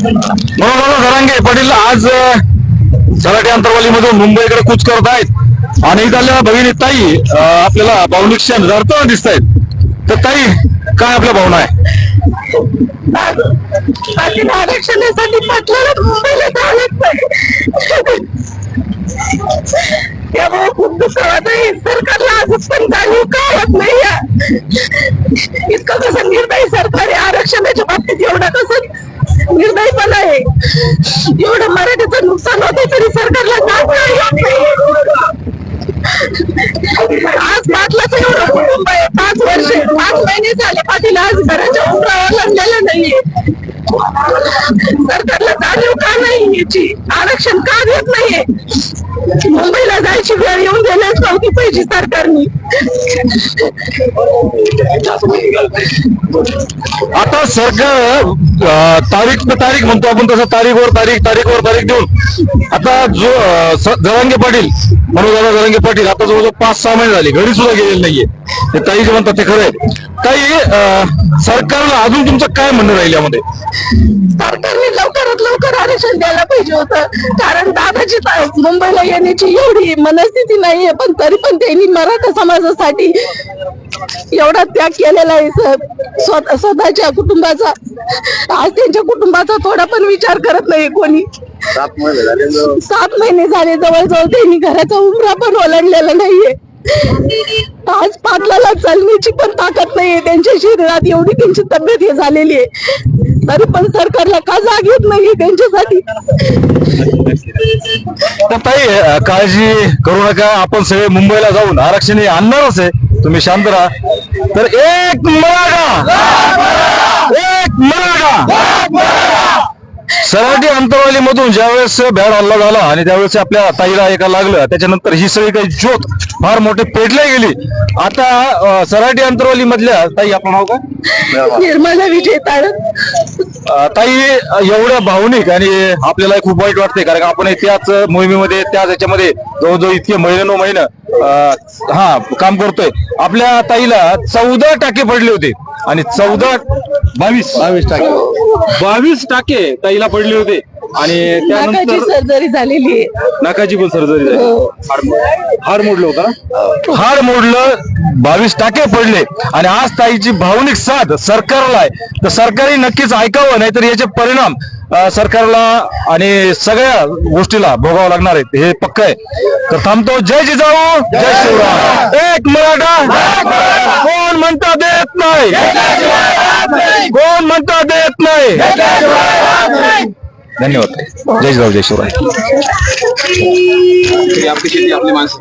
धरांगे पाटील आज सराठी अंतरवालीमधून मुंबईकडे कूच करत आहेत आणि इथल्या भगिनी ताई आपल्याला भावनिक क्षण जरताना दिसत आहेत तर ताई काय आपल्या भावना आहे? आरक्षणासाठी पाटलाला मुंबईला त्यामुळे खूप होत आहे पण जाणीव का होत नाही इतकं कसं निर्दयी सरकारी आरक्षणाच्या बाबतीत एवढं कसं निर्दयीपणा आहे. एवढं मराठीचं नुकसान होते तरी सरकारला जाग नाही. आज पाटलाचं एवढं कुटुंब आहे पाच वर्ष पाच महिने झाले पाटील आज घराच्या उमरावर लागलेलं नाहीये. सरकारला जाणीव का नाही याची? आरक्षण का देत नाहीये? मुंबईला जायची वेळ येऊन गेल्याच नव्हती पाहिजे सरकारनी आता सरकार अं, तारीख तारीख म्हणतो आपण तसं तारीखवर तारीख तारीखवर तारीख देऊन. आता जो जरांगे पाटील मनोजदादा जरांगे पाटील आता जवळजवळ पाच सहा महिने झाले घरी सुद्धा गेलेले नाहीये. ते ताई जे म्हणतात ते खरं आहे. ताई सरकारला अजून तुमचं काय म्हणणं राहील यामध्ये? सरकारने लवकरात लवकर आरक्षण द्यायला पाहिजे होतं. कारण दादाची मुंबईला येण्याची एवढी मनस्थिती नाहीये पण तरी पण त्यांनी मराठा समाजासाठी एवढा त्याग केलेला आहे स्वतः स्वतःच्या कुटुंबाचा. आज त्यांच्या कुटुंबाचा थोडा पण विचार करत नाही कोणी. सात महिने झाले जवळजवळ त्यांनी घराचा उमरा पण ओलांडलेला नाहीये. आज पाटलाला चालण्याची पण ताकद नाहीये. त्यांच्या शरीरात एवढी त्यांची तब्येत हे झालेली आहे. तरी पण सरकारला का जाग येत नाहीये त्यांच्यासाठी? ताई काळजी करू नका. आपण सगळे मुंबईला जाऊन आरक्षण हे आणणारच आहे. तुम्ही शांत राहा. तर एक मराठा. एक मराठा. सराठी अंतरवाली मधून ज्यावेळेस भ्याड हल्ला झाला आणि त्यावेळेस आपल्या ताईला एका लागलं त्याच्यानंतर ही सगळी काही ज्योत फार मोठी पेटल्या गेली. आता सराठी अंतरवाली मधल्या ताई आपण नाव का निर्मला विजय तारक. ताई अ, एवढ्या भावनिक आणि आपल्याला खूप वाईट वाटते कारण आपण त्याच मोहिमेमध्ये त्याच याच्यामध्ये जवळजवळ इतके महिन्यानो महिना हा काम करतोय. आपल्या ताईला चौदा टाके पडले होते आणि चौदा बावीस. बावीस टाके. बावीस टाके ताईला पडले होते. आणि नाकाची त्यानंतर सर्जरी झालेली आहे. नाकाची पण सर्जरी झाली. हाड मोडलं. होतं हाड मोडलं बावीस टाके पडले. आणि आज ताईची भावनिक साथ सरकारला आहे. तर सरकारही नक्कीच ऐकावं नाहीतर याचे परिणाम अं, सरकारला आणि सगळ्या गोष्टीला भोगावं लागणार आहेत. हे पक्क आहे. तर थांबतो. जय जिजाऊ जय शिवराम एक मराठा कोण म्हणता देत नाही? कोण म्हणता देत नाही? धन्यवाद. जय जिजाऊ जय शिवराय. आपली शेती आपली माणसं